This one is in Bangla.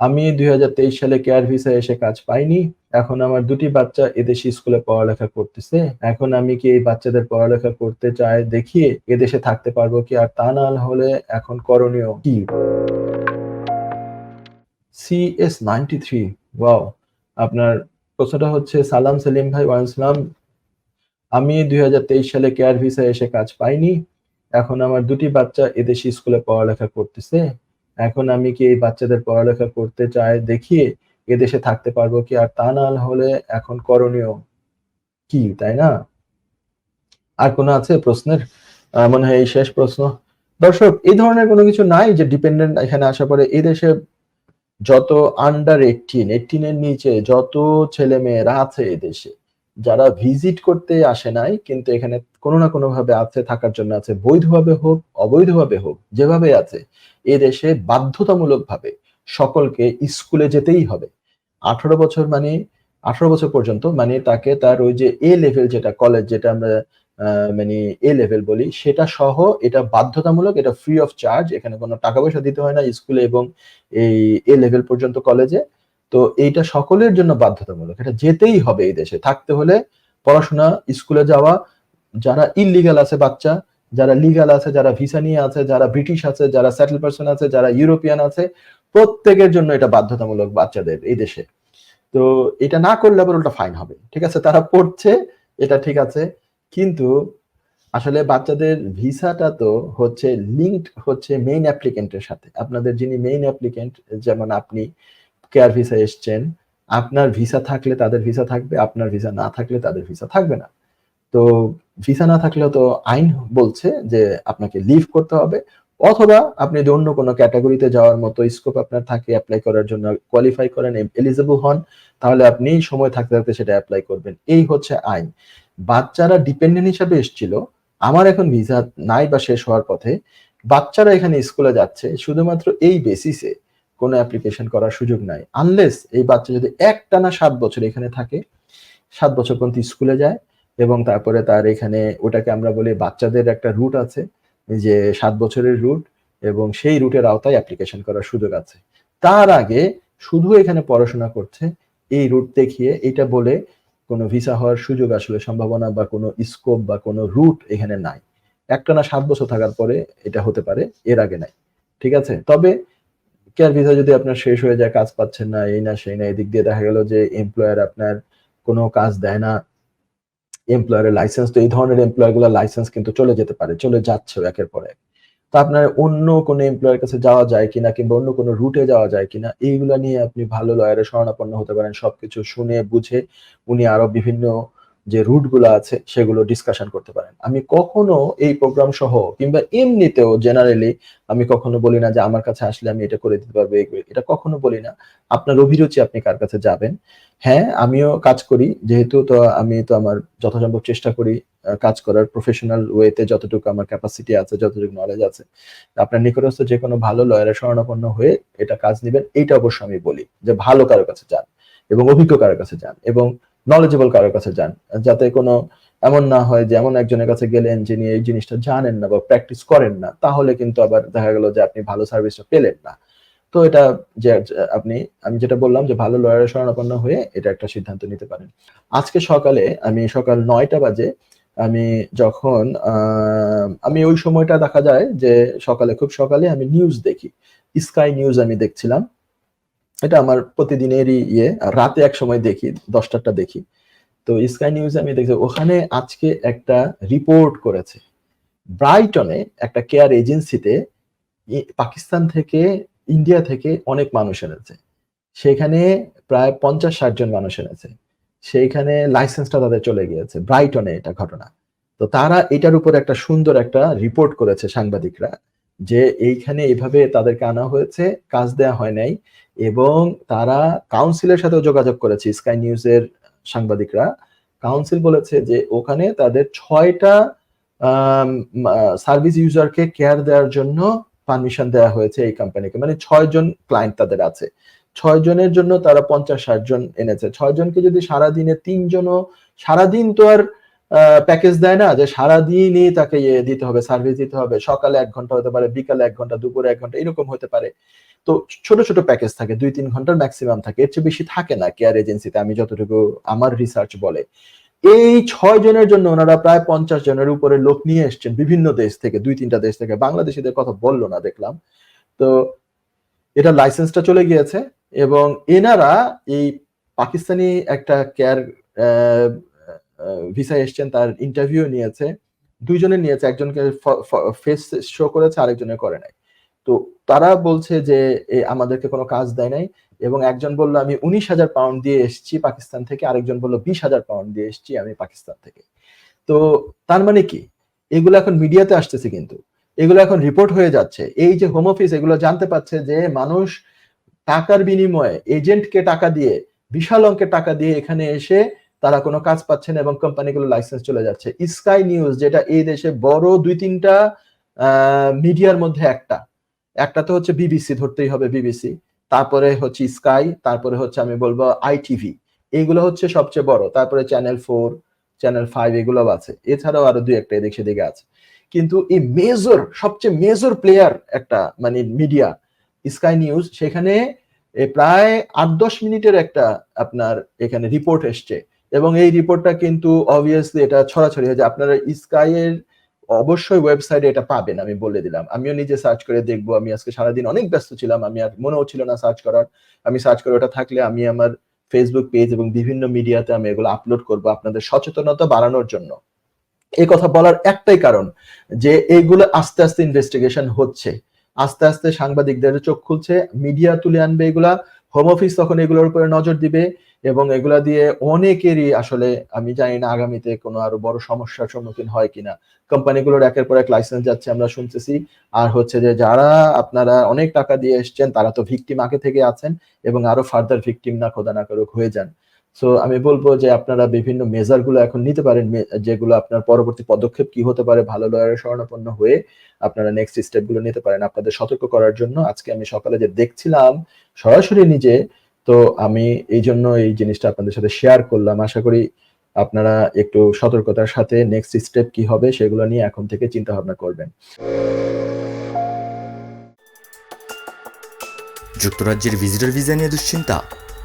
আমি দুই হাজার তেইশ সালে কেয়ার ভিসা এসে কাজ পাইনি। এখন আমার দুটি বাচ্চা এদেশে স্কুলে পড়ালেখা করতেছে। এখন আমি কি এই বাচ্চাদের পড়ালেখা করতে চাই দেখিয়ে এদেশে থাকতে পারব কি? আর তা না হলে এখন করণীয় কি? সিএস নাইনটি থ্রি ওয়াও আপনার প্রশ্নটা হচ্ছে, সালাম সেলিম ভাই, ওয়ালাইকুম আমি দুই হাজার তেইশ সালে কেয়ার ভিসা এসে কাজ পাইনি। এখন আমার দুটি বাচ্চা এদেশে স্কুলে পড়ালেখা করতেছে। এখন আমি কি এই বাচ্চাদের পড়ালেখা করতে চাই দেখিয়ে এদেশে থাকতে পারব কি? আর তা না হলে এখন করণীয় কি, তাই না? আর কোনো আছে প্রশ্নের? মনে হয় এই শেষ প্রশ্ন। দর্শক, এই ধরনের কোনো কিছু নাই যে ডিপেন্ডেন্ট এখানে আসা পরে এই দেশে যত আন্ডার এইটিন এইটিনের নিচে যত ছেলে মেয়েরা আছে এই দেশে যারা ভিজিট করতে আসে নাই, কিন্তু এখানে কোনো না কোনো ভাবে আছে, থাকার জন্য আছে, বৈধভাবে হোক, অবৈধভাবে হোক, যেভাবে আছে, এ দেশে বাধ্যতামূলক ভাবে সকলকে স্কুলে যেতেই হবে। আঠারো বছর মানে আঠারো বছর পর্যন্ত মানে তাকে তার ওই যে এ লেভেল যেটা কলেজ যেটা আমরা মানে এ লেভেল বলি, সেটা সহ এটা বাধ্যতামূলক, এটা ফ্রি অফ চার্জ এখানে কোনো টাকা পয়সা দিতে হয় না স্কুলে এবং এই এ লেভেল পর্যন্ত কলেজে তো এইটা সকলের জন্য বাধ্যতামূলক। এটা যেতেই হবে এই দেশে। থাকতে হলে পড়াশোনা, স্কুলে যাওয়া, যারা ইলিগাল আছে বাচ্চা, যারা লিগাল আছে, যারা ভিসা নিয়ে আছে, যারা ব্রিটিশ আছে, যারা সেটেল পার্সন আছে, যারা ইউরোপিয়ান আছে, প্রত্যেকের জন্য এটা বাধ্যতামূলক বাচ্চাদের এই দেশে। তো এটা না করলে আবার ওটা ফাইন হবে। ঠিক আছে, তারা পড়ছে, এটা ঠিক আছে। কিন্তু আসলে বাচ্চাদের ভিসাটা তো হচ্ছে লিঙ্কড হচ্ছে মেইন অ্যাপ্লিকেন্টের সাথে। আপনাদের যিনি মেইন অ্যাপ্লিকেন্ট যেমন আপনি কেয়ার ভিসা এসছেন, আপনার ভিসা থাকলে তাদের ভিসা থাকবে, আপনার ভিসা না থাকলে তাদের ভিসা থাকবে না। তো ভিসা না থাকলেও তো আইন বলছে যে আপনাকে লিভ করতে হবে, অথবা আপনি যদি অন্য কোনো ক্যাটাগরিতে যাওয়ার মতো স্কোপ আপনার থাকে অ্যাপ্লাই করার জন্য কোয়ালিফাই করেন এলিজিবল হন, তাহলে আপনি সময় থাকতে থাকতে সেটা অ্যাপ্লাই করবেন। এই হচ্ছে আইন। বাচ্চারা ডিপেন্ডেন্ট হিসাবে এসেছিল, আমার এখন ভিসা নাই বা শেষ হওয়ার পথে, বাচ্চারা এখানে স্কুলে যাচ্ছে, শুধুমাত্র এই বেসিসে কোনো অ্যাপ্লিকেশন করার সুযোগ নাই। আনলেস এই বাচ্চা যদি একটানা সাত বছর এখানে থাকে, সাত বছর পর্যন্ত স্কুলে যায় এবং তারপরে তার এখানে ওটাকে আমরা বলি বাচ্চাদের একটা রুট আছে যে সাত বছরের রুট এবং সেই রুটের আওতায় অ্যাপ্লিকেশন করার সুযোগ আছে। তার আগে শুধু এখানে পড়াশোনা করছে, এই রুট দেখিয়ে এটা বলে কোনো ভিসা হওয়ার সুযোগ আসলে সম্ভাবনা বা কোনো স্কোপ বা কোনো রুট এখানে নাই। একটা না সাত বছর থাকার পরে এটা হতে পারে, এর আগে নাই। ঠিক আছে? তবে কেয়ার ভিসা যদি আপনার শেষ হয়ে যায়, কাজ পাচ্ছেন না, এই না, সেই না, এদিক দিয়ে দেখা গেল যে এমপ্লয়ার আপনার কোনো কাজ দেয় না এমপ্লয়ারের লাইসেন্স তো এই ধরনের এমপ্লয়ারগুলো লাইসেন্স কিন্তু চলে যেতে পারে, চলে যাচ্ছে একের পর এক। তো আপনার অন্য কোনো এমপ্লয়ের কাছে যাওয়া যায় কিনা কিংবা অন্য কোনো রুটে যাওয়া যায় কিনা, এইগুলা নিয়ে আপনি ভালো লয়ারের শরণাপন্ন হতে পারেন, সবকিছু শুনে, বুঝে, উনি আরও বিভিন্ন যে রুটগুলো আছে সেগুলো ডিসকাশন করতে পারেন। আমি কখনো এই প্রোগ্রাম সহ কিংবা এমনিতেও জেনারেলি আমি কখনো বলি না যে আমার কাছে আসলে আমি এটা করে দিতে পারব এটা কখনো বলি না। আপনার অভিরুচি আপনি কার কাছে যাবেন? হ্যাঁ আমিও কাজ করি। যেহেতু তো আমি তো আমার যথাসম্ভব চেষ্টা করি কাজ করার প্রফেশনাল ওয়েতে যতটুকু আমার ক্যাপাসিটি আছে, যতটুকু নলেজ আছে। আপনার নিকটস্থ যে কোনো ভালো লয়ারের শরণাপন্ন হয়ে এটা কাজ নেবেন, এইটা অবশ্য আমি বলি যে ভালো কারোর কাছে যান এবং অভিজ্ঞ কারোর কাছে যান এবং নলেজেবল কারোর কাছে যান, যাতে কোনো এমন না হয় যে এমন একজনের কাছে গেলেন যিনি এই জিনিসটা জানেন না বা প্র্যাকটিস করেন না, তাহলে কিন্তু আবার দেখা গেল যে আপনি ভালো সার্ভিসটা পেলেন না। তো এটা যে আপনি, আমি যেটা বললাম যে ভালো লয়ারের শরণাপন্ন হয়ে এটা একটা সিদ্ধান্ত নিতে পারেন। আজকে সকালে আমি সকাল নয়টা বাজে, আমি যখন আমি ওই সময়টা দেখা যায় যে সকালে, খুব সকালে আমি নিউজ দেখি। স্কাই নিউজ আমি দেখছিলাম। এটা আমার প্রতিদিনেরই ইয়ে রাতে এক সময় দেখি দশটাটা দেখি। তো স্কাই নিউজে আমি দেখছি, ওখানে আজকে একটা রিপোর্ট করেছে। ব্রাইটনে একটা কেয়ার এজেন্সিতে পাকিস্তান থেকে ইন্ডিয়া থেকে অনেক মানুষ এনেছে। সেখানে প্রায় পঞ্চাশ ষাট জন মানুষ এনেছে। সেইখানে লাইসেন্সটা তাদের চলে গিয়েছে। ব্রাইটনে এটা ঘটনা। তো তারা এটার উপর একটা সুন্দর একটা রিপোর্ট করেছে সাংবাদিকরা। যে এইখানে এভাবে তাদেরকে আনা হয়েছে, কাজ দেয়া হয় নাই এবং তারা কাউন্সিলের সাথেও যোগাযোগ করেছে স্কাই নিউজের সাংবাদিকরা। কাউন্সিল বলেছে যে ওখানে তাদের ছয়টা সার্ভিস ইউজারকে কেয়ার দেওয়ার জন্য পারমিশন দেওয়া হয়েছে এই কোম্পানিকে মানে ছয় জন ক্লায়েন্ট তাদের আছে। ছয় জনের জন্য তারা পঞ্চাশ ষাট জন এনেছে। ছয় জনকে যদি সারাদিনে তিনজনও, সারাদিন তো আর প্যাকেজ দেয় না, যে সারাদিনই তাকে ইয়ে দিতে হবে সার্ভিস দিতে হবে। সকালে এক ঘণ্টা হতে পারে, বিকালে এক ঘণ্টা, দুপুরে এক ঘণ্টা, এরকম হতে পারে। তো ছোট ছোট প্যাকেজ থাকে, দুই, তিন ঘণ্টার ম্যাক্সিমাম থাকে। এর চেয়ে বেশি থাকে না কেয়ার এজেন্সিতে আমি যতটুকু আমার রিসার্চ বলে। এই ছয় জনের জন্য ওনারা প্রায় পঞ্চাশ জনের উপরে লোক নিয়ে এসছেন বিভিন্ন দেশ থেকে, দুই, তিনটা দেশ থেকে। বাংলাদেশিদের কথা বলল না, দেখলাম। তো এটা লাইসেন্সটা চলে গিয়েছে এবং এনারা এই পাকিস্তানি একটা কেয়ার ভিসা এসছেন, তার ইন্টারভিউ নিয়েছে, দুইজনে নিয়েছে, একজনকে ফেস শো করেছে আরেকজনের করে নাই। তো তারা বলছে যে আমাদেরকে কোনো কাজ দেয় নাই এবং একজন বলল, আমি উনিশ হাজার পাউন্ড দিয়ে এসেছি পাকিস্তান থেকে আরেকজন বলল, বিশ হাজার পাউন্ড দিয়ে এসেছি আমি পাকিস্তান থেকে তো তার মানে কি? এগুলো এখন মিডিয়াতে আসতেছে কিন্তু। এগুলো এখন রিপোর্ট হয়ে যাচ্ছে। এই যে হোম অফিস এগুলো জানতে পারছে যে মানুষ টাকার বিনিময়ে এজেন্টকে টাকা দিয়ে, বিশাল অঙ্কের টাকা দিয়ে এখানে এসে তারা কোনো কাজ পাচ্ছে না এবং কোম্পানিগুলো লাইসেন্স চলে যাচ্ছে। স্কাই নিউজ যেটা এই দেশে বড় দুই তিনটা মিডিয়ার মধ্যে একটা। একটা তো হচ্ছে বিবিসি ধরতেই হবে বিবিসি তারপরে হচ্ছে স্কাই তারপরে হচ্ছে আমি বলব আইটিভি এইগুলো হচ্ছে সবচেয়ে বড়। তারপরে চ্যানেল ফোর চ্যানেল ফাইভ এগুলো আছে। এছাড়াও আরও দুই একটা এদিক সেদিকে আছে। কিন্তু এই মেজর সবচেয়ে মেজর প্লেয়ার একটা মানে মিডিয়া স্কাই নিউজ সেখানে প্রায় আট দশ মিনিটের একটা আপনার এখানে রিপোর্ট এসছে। এবং এই রিপোর্টটা কিন্তু অবভিয়াসলি এটা ছড়াছড়ি হয়েছে। আপনারা স্কাই এর অবশ্যই ওয়েবসাইটে এটা পাবেন, আমি বলে দিলাম। আমিও নিজে সার্চ করে দেখব। আমি আজকে সারাদিন অনেক ব্যস্ত ছিলাম, আমি আর মনেও ছিল না সার্চ করার। আমি সার্চ করে ওটা থাকলে আমি আমার ফেসবুক পেজ এবং বিভিন্ন মিডিয়াতে আমি এগুলো আপলোড করব আপনাদের সচেতনতা বাড়ানোর জন্য। এই কথা বলার একটাই কারণ যে এইগুলো আস্তে আস্তে ইনভেস্টিগেশন হচ্ছে। আস্তে আস্তে সাংবাদিকদের চোখ খুলছে মিডিয়া তুলে আনবে এগুলা। হোম অফিস তখন এগুলোর উপরে নজর দিবে এবং এগুলা দিয়ে অনেকেরই আসলে, আমি জানি না আগামীতে কোনো আরও বড় সমস্যার সম্মুখীন হয় কিনা। কোম্পানিগুলোর একের পর এক লাইসেন্স যাচ্ছে আমরা শুনতেছি। আর হচ্ছে যে যারা আপনারা অনেক টাকা দিয়ে এসছেন, তারা তো ভিকটিম আগে থেকে আছেন এবং আরও ফার্দার ভিকটিম না খোদা না করুক হয়ে যান। সো আমি বলব যে আপনারা বিভিন্ন মেজারগুলো এখন নিতে পারেন যেগুলো আপনার পরবর্তী পদক্ষেপ কি হতে পারে, ভালো লয়ারের শরণাপন্ন হয়ে আপনারা নেক্সট স্টেপগুলো নিতে পারেন আপনাদের সতর্ক করার জন্য। আজকে আমি সকালে যে দেখছিলাম, সরাসরি নিজে, তো আমি এই জন্য এই জিনিসটা আপনাদের সাথে শেয়ার করলাম। আশা করি আপনারা একটু সতর্কতার সাথে নেক্সট স্টেপ কি হবে সেগুলো নিয়ে এখন থেকে চিন্তা ভাবনা করবেন। যুক্তরাজ্যের ভিজিটর ভিসা নিয়ে দুশ্চিন্তা?